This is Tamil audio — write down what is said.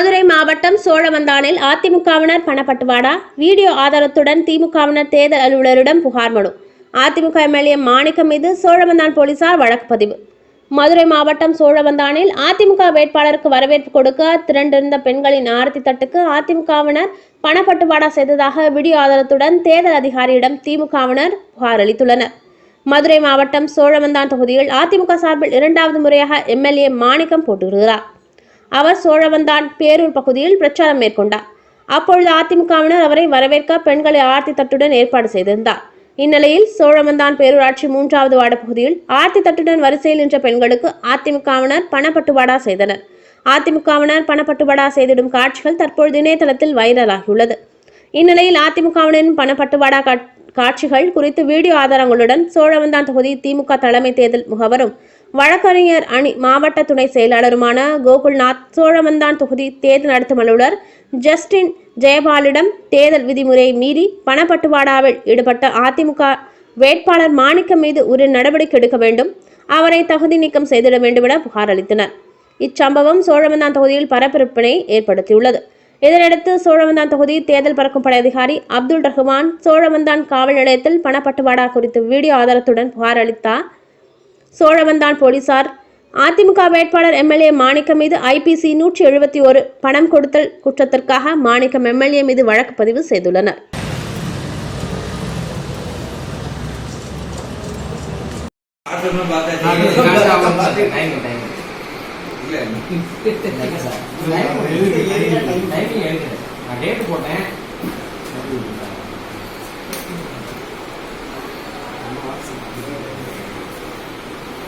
மதுரை மாவட்டம் சோழவந்தானில் அதிமுகவினர் பணப்பட்டுவாடா? வீடியோ ஆதாரத்துடன் திமுகவினர் தேர்தல் அலுவலரிடம் புகார் மனு. அதிமுக எம்எல்ஏ மாணிக்கம் மீது சோழவந்தான் போலீசார் வழக்கு பதிவு. மதுரை மாவட்டம் சோழவந்தானில் அதிமுக வேட்பாளருக்கு வரவேற்பு கொடுக்க திரண்டிருந்த பெண்களின் ஆரத்தி தட்டுக்கு அதிமுகவினர் பணப்பட்டுவாடா செய்ததாக வீடியோ ஆதாரத்துடன் தேர்தல் அதிகாரியிடம் திமுகவினர் புகார் அளித்துள்ளனர். மதுரை மாவட்டம் சோழவந்தான் தொகுதியில் அதிமுக சார்பில் இரண்டாவது முறையாக எம்எல்ஏ மாணிக்கம் போட்டுகிறார் அவர் சோழவந்தான் பேரூர் பகுதியில் பிரச்சாரம் மேற்கொண்டார். அப்பொழுது அதிமுகவினர் அவரை வரவேற்க பெண்களை ஆர்த்தி தட்டுடன் ஏற்பாடு செய்திருந்தார். இந்நிலையில் சோழவந்தான் பேரூராட்சி மூன்றாவது வார்டு பகுதியில் ஆர்த்தி தட்டுடன் வரிசையில் நின்ற பெண்களுக்கு அதிமுகவினர் பணப்பட்டுவாடா செய்தனர். அதிமுகவினர் பணப்பட்டுவாடா செய்திடும் காட்சிகள் தற்பொழுது இணையதளத்தில் வைரலாகியுள்ளது. இந்நிலையில் அதிமுகவினரின் பணப்பட்டுவாடா காட்- காட்சிகள் குறித்து வீடியோ ஆதாரங்களுடன் சோழவந்தான் தொகுதி திமுக தலைமை தேர்தல் முகவரும் வழக்கறிஞர் அணி மாவட்ட துணை செயலாளருமான கோகுல்நாத் சோழவந்தான் தொகுதி தேர்தல் நடத்தும் அலுவலர் ஜஸ்டின் ஜெயபாலிடம் தேர்தல் விதிமுறையை மீறி பணப்பட்டுவாடாவில் ஈடுபட்ட அதிமுக வேட்பாளர் மாணிக்கம் மீது உரிய நடவடிக்கை எடுக்க வேண்டும். அவரை தகுதி நீக்கம் செய்திட வேண்டும் என புகார் அளித்தனர். இச்சம்பவம் சோழவந்தான் தொகுதியில் பரபரப்பினை ஏற்படுத்தியுள்ளது. இதனையடுத்து சோழவந்தான் தொகுதி தேர்தல் பறக்கும் படை அதிகாரி அப்துல் ரஹ்மான் சோழவந்தான் காவல் நிலையத்தில் பணப்பட்டுவாடா குறித்து வீடியோ ஆதாரத்துடன் புகார் அளித்தார். சோழவந்தான் போலீசார் அதிமுக வேட்பாளர் எம்எல்ஏ மாணிக்கம் மீது ஐபிசி நூற்றி எழுபத்தி ஒரு பணம் கொடுத்தல் குற்றத்திற்காக மாணிக்கம் எம்எல்ஏ மீது வழக்கு பதிவு செய்துள்ளனர் போட்டேன்